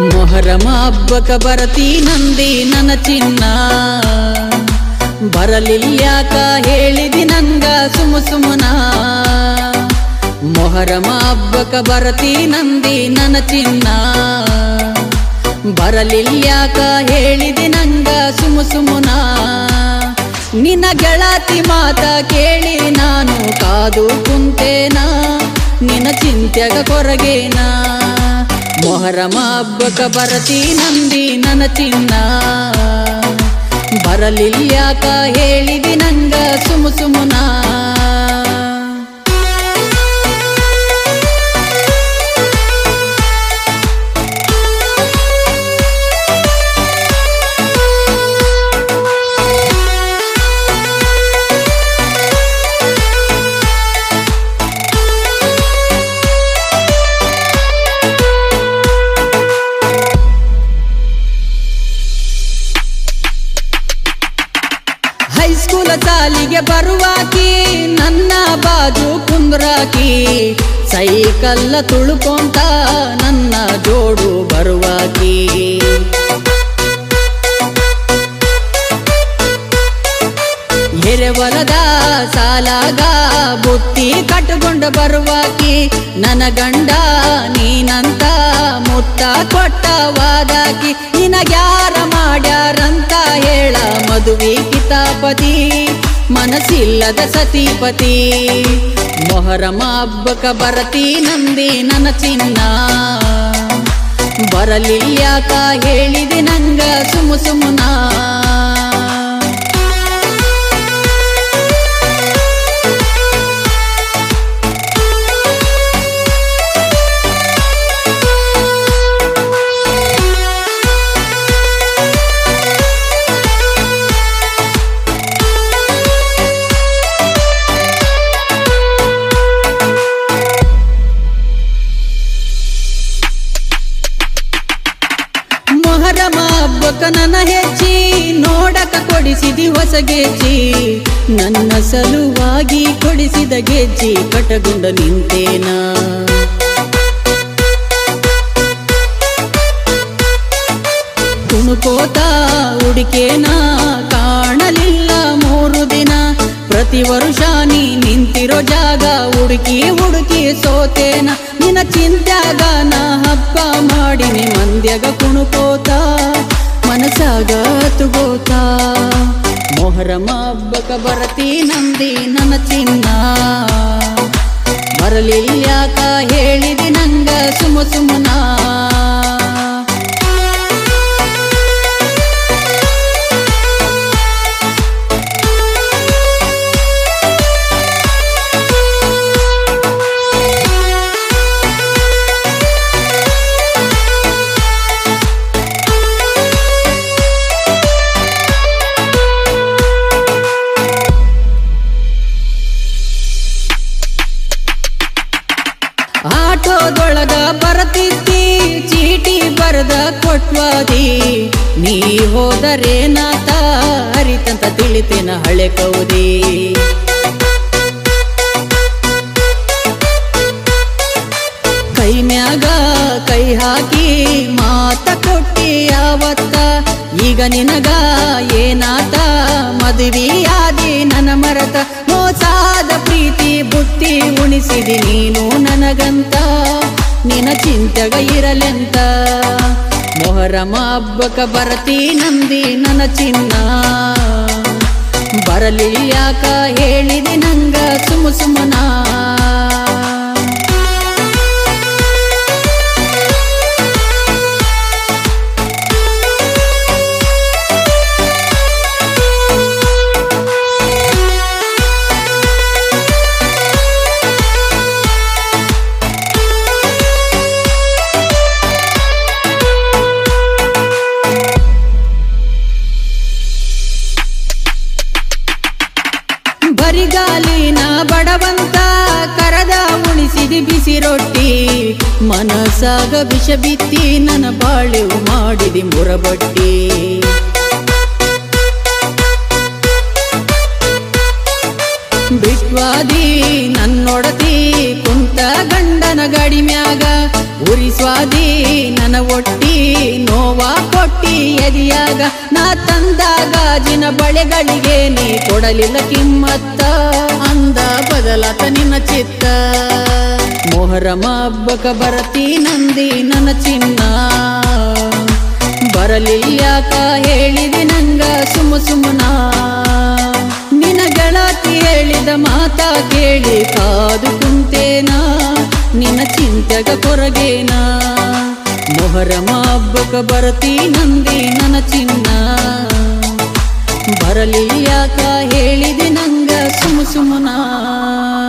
ಮೊಹರಮ ಹಬ್ಬಕ ಬರತಿ ನಂದಿ ನನ್ನ ಚಿನ್ನ. ಬರಲಿಲ್ಯಾಕ ಹೇಳಿದಿ ನಂಗ ಸುಮ ಸುಮನ. ಮೊಹರಮ ಹಬ್ಬಕ ಬರತಿ ನಂದಿ ನನ್ನ ಚಿನ್ನ. ಬರಲಿಲ್ಯಾಕ ಹೇಳಿದಿ ನಂಗ ಸುಮ ಸುಮನ. ನಿನ್ನ ಗೆಳತಿ ಮಾತ ಕೇಳಿ ನಾನು ಕಾದು ಕುಂತೇನಾ. ನಿನ್ನ ಚಿಂತ್ಯಗ ಕೊರಗೇನ. ಮೊಹರಮ ಹಬ್ಬಕ ಬರತಿ ನಂದಿ ನನ್ನ ಚಿನ್ನ. ಬರಲಿಲ್ಯಾಕ ಹೇಳಿದಿ ನಂಗ ಸುಮ ಸುಮನ. ಹೈಸ್ಕೂಲ ಸಾಲಿಗೆ ಬರುವಾಕಿ, ನನ್ನ ಬಾಜು ಕುಂದ್ರಾಕಿ. ಸೈಕಲ್ಲ ತುಳುಕೊಂತ ನನ್ನ ಜೋಡು ಬರುವಾಕಿ. ಎರೆವಲದ ಸಾಲಾಗ ಬುತ್ತಿ ಕಟ್ಟುಕೊಂಡು ಬರುವಾಕಿ. ನನ್ನ ಗಂಡ ನೀನಂತ ಮುತ್ತ ಕೊಟ್ಟವಾದಾಕಿ. ನಿನಗ್ಯಾರ ಮಾಡ್ಯಾರಂತ ಹೇಳ ಮದುವೆ ಕಿತಾಪತಿ ಮನಸ್ಸಿಲ್ಲದ ಸತಿಪತಿ. ಮೊಹರಮ ಹಬ್ಬಕ ಬರತಿ ನಂದಿ ನನ್ನ ಚಿನ್ನ. ಬರಲಿಲ್ಯಾಕ ಹೇಳಿದೆ ನಂಗ ಸುಮ ಸುಮನ. ನನ್ನ ಹೆಚ್ಚಿ ನೋಡಕ ಕೊಡಿಸಿದಿ ಹೊಸ ಗೆಜ್ಜಿ. ನನ್ನ ಸಲುವಾಗಿ ಕೊಡಿಸಿದ ಗೆಜ್ಜಿ ಕಟಗುಂಡ ನಿಂತೇನ. ಕುಣುಕೋತ ಹುಡುಕೇನ ಕಾಣಲಿಲ್ಲ ಮೂರು ದಿನ. ಪ್ರತಿ ವರ್ಷ ನೀ ನಿಂತಿರೋ ಜಾಗ ಹುಡುಕಿ ಹುಡುಕಿ ಸೋತೇನ. ನಿನ್ನ ಚಿಂತ್ಯಾಗ ನಾ ಹಬ್ಬ ಮಾಡಿನಿ ಮಂದ್ಯಾಗ ಕುಣುಕೋತ ಮನಸಾಗ ತುಗೋತ ಮೊಹರಮ ಹಬ್ಬಕ ಬರತಿ ನಂದಿ ನನ್ನ ಚಿನ್ನ. ಬರಲಿಲ್ಯಾಕ ಹೇಳಿದಿ ನಂಗ ಸುಮ ಸುಮನ. ನೀ ಹೋದರೆ ನಾತ ಅರಿತಂತ ತಿಳಿತೇನ ಹಳೆ ಕೌದಿ. ಕೈ ಮ್ಯಾಗ ಕೈ ಹಾಕಿ ಮಾತ ಕೊಟ್ಟಿ ಯಾವತ್ತ? ಈಗ ನಿನಗ ಏನಾತ? ಮದುವೆಯಾದಿ ನನ್ನ ಮರತ. ಮೋಸಾದ ಪ್ರೀತಿ ಬುತ್ತಿ ಉಣಿಸಿದಿ ನೀನು ನನಗಂತ. ನಿನ ಚಿಂತೆಗ ಇರಲೆಂತ. ಮೊಹರಮ ಹಬ್ಬಕ ಬರತಿ ನಂದಿ ನನ್ನ ಚಿನ್ನ. ಬರಲಿಲ್ಯಾಕ ಹೇಳಿದೆ ನಂಗ ಸುಮ ಸುಮನ. ಬರಿಗಾಲಿನ ಬಡವಂತ, ಕರದ ಉಣಿಸಿದಿ ಬಿಸಿ ರೊಟ್ಟಿ. ಮನಸಾಗ ವಿಷ ಬಿತ್ತಿ ನನ್ನ ಬಾಳೆವು ಮಾಡಿದಿ ಮುರಬಟ್ಟಿ. ಬಿಟ್ವಾದಿ ನನ್ನೊಡತಿ ಕುಂತ ಗಂಡನ ಗಾಡಿ ಮ್ಯಾಗ. ಉರಿಸ್ವಾದಿ ನನ್ನ ಒಟ್ಟಿ, ನೋವಾ ಕೊಟ್ಟಿ, ಎದಿಯಾಗ ನಾ ತಂದಾಗ ಜಿನ ಬಳೆಗಳಿಗೆ ನೀ ಕೊಡಲಿಲ್ಲ ಕಿಮ್ಮತ್ತ. ಅಂದ ಬದಲಾತ ನಿನ್ನ ಚಿತ್ತ. ಮೊಹರಮ ಹಬ್ಬಕ ಬರತಿ ನಂದಿ ನನ್ನ ಚಿನ್ನ. ಬರಲಿಲ್ಲಾಕ ಹೇಳಿದೆ ನಂಗ ಸುಮ್ಮ ಸುಮ್ಮನ. ನಿನ ಗೆಳತಿ ಹೇಳಿದ ಮಾತ ಕೇಳಿ ಕಾದು ಕುಂತೇನ. ನಿನ್ನ ಚಿಂತೆಗ ಕೊರಗೇನ? ಮೊಹರಮ ಹಬ್ಬಕ ಬರತಿ ನಂದಿ ನನ್ನ ಚಿನ್ನ. ಬರಲಿಲ್ಯಾಕ ಹೇಳಿದೆ ನಂಗ ಸುಮ ಸುಮ್ಮನ